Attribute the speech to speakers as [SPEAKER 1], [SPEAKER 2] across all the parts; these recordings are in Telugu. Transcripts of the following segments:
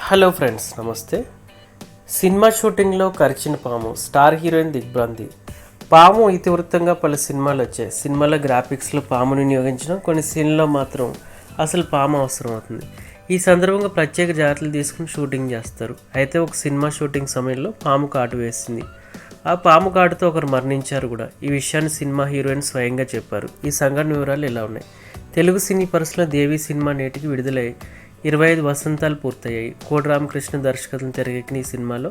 [SPEAKER 1] హలో ఫ్రెండ్స్ నమస్తే. సినిమా షూటింగ్లో కరిచిన పాము స్టార్ హీరోయిన్ దిగ్భ్రాంతి పాము ఇతివృత్తంగా పలు సినిమాలు వచ్చాయి. సినిమాలో గ్రాఫిక్స్లో పామును వినియోగించడం కొన్ని సీన్లో మాత్రం అసలు పాము అవసరం అవుతుంది ఈ సందర్భంగా ప్రత్యేక జాగ్రత్తలు తీసుకుని షూటింగ్ చేస్తారు. అయితే ఒక సినిమా షూటింగ్ సమయంలో పాము కాటు వేసింది. ఆ పాము కాటుతో ఒకరు మరణించారు కూడా. ఈ విషయాన్ని సినిమా హీరోయిన్ స్వయంగా చెప్పారు. ఈ సంఘటన వివరాలు ఇలా ఉన్నాయి. తెలుగు సినీ పరిశ్రమ దేవి సినిమా నేటికి విడుదలై ఇరవై ఐదు వసంతాలు పూర్తయ్యాయి. కోటి రామకృష్ణ దర్శకత్వం తెరకెక్కిన ఈ సినిమాలో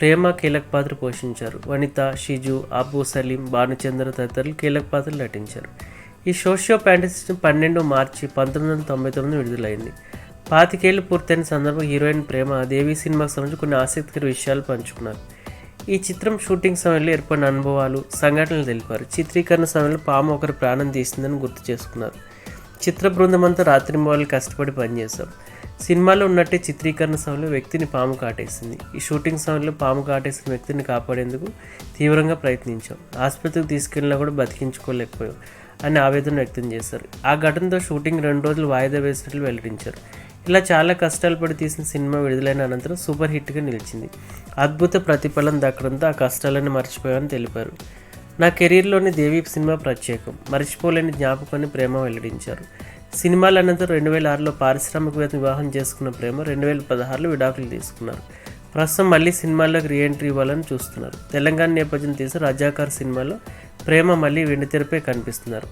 [SPEAKER 1] ప్రేమ కీలక పాత్ర పోషించారు. వనిత షిజు అబు సలీం భానుచంద్ర తదితరులు కీలక పాత్రలు నటించారు. ఈ సోషియో ఫ్యాంటసీ పన్నెండు మార్చి పంతొమ్మిది వందల తొంభై తొమ్మిది విడుదలైంది. పాతికేళ్ళు పూర్తయిన సందర్భం హీరోయిన్ ప్రేమ దేవి సినిమాకు సంబంధించి కొన్ని ఆసక్తికర విషయాలు పంచుకున్నారు. ఈ చిత్రం షూటింగ్ సమయంలో ఏర్పడిన అనుభవాలు సంఘటనలు తెలిపారు. చిత్రీకరణ సమయంలో పాము ఒకరి ప్రాణం తీసిందని గుర్తు చేసుకున్నారు. చిత్ర బృందమంతా అంతా రాత్రి మొదలు కష్టపడి పనిచేశాం సినిమాలో ఉన్నట్టే చిత్రీకరణ సమయంలో వ్యక్తిని పాము కాటేసింది. ఈ షూటింగ్ సమయంలో పాము కాటేసిన వ్యక్తిని కాపాడేందుకు తీవ్రంగా ప్రయత్నించాం. ఆసుపత్రికి తీసుకెళ్ళినా కూడా బతికించుకోలేకపోయాం అని ఆవేదన వ్యక్తం చేశారు. ఆ ఘటనతో షూటింగ్ రెండు రోజులు వాయిదా వేసినట్లు వెల్లడించారు. ఇలా చాలా కష్టాలు పడి తీసిన సినిమా విడుదలైన అనంతరం సూపర్ హిట్గా నిలిచింది. అద్భుత ప్రతిఫలం దక్కడంతో ఆ కష్టాలను మర్చిపోయామని తెలిపారు. నా కెరీర్లోని దేవి సినిమా ప్రత్యేకం. మర్చిపోలేని జ్ఞాపకాన్ని ప్రేమ వెల్లడించారు. సినిమాల అనంతరం రెండు వేల ఆరులో పారిశ్రామికవేత్త వివాహం చేసుకున్న ప్రేమ రెండు వేల పదహారులో విడాకులు తీసుకున్నారు. ప్రస్తుతం మళ్ళీ సినిమాల్లోకి రీఎంట్రీ ఇవ్వాలని చూస్తున్నారు. తెలంగాణ నేపథ్యం తీసిన రజాకార్ సినిమాలో ప్రేమ మళ్ళీ వెండితెరపై కనిపిస్తున్నారు.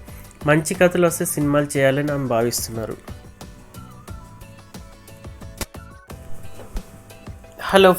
[SPEAKER 1] మంచి కథలు వస్తే సినిమాలు చేయాలని ఆమె భావిస్తున్నారు. హలో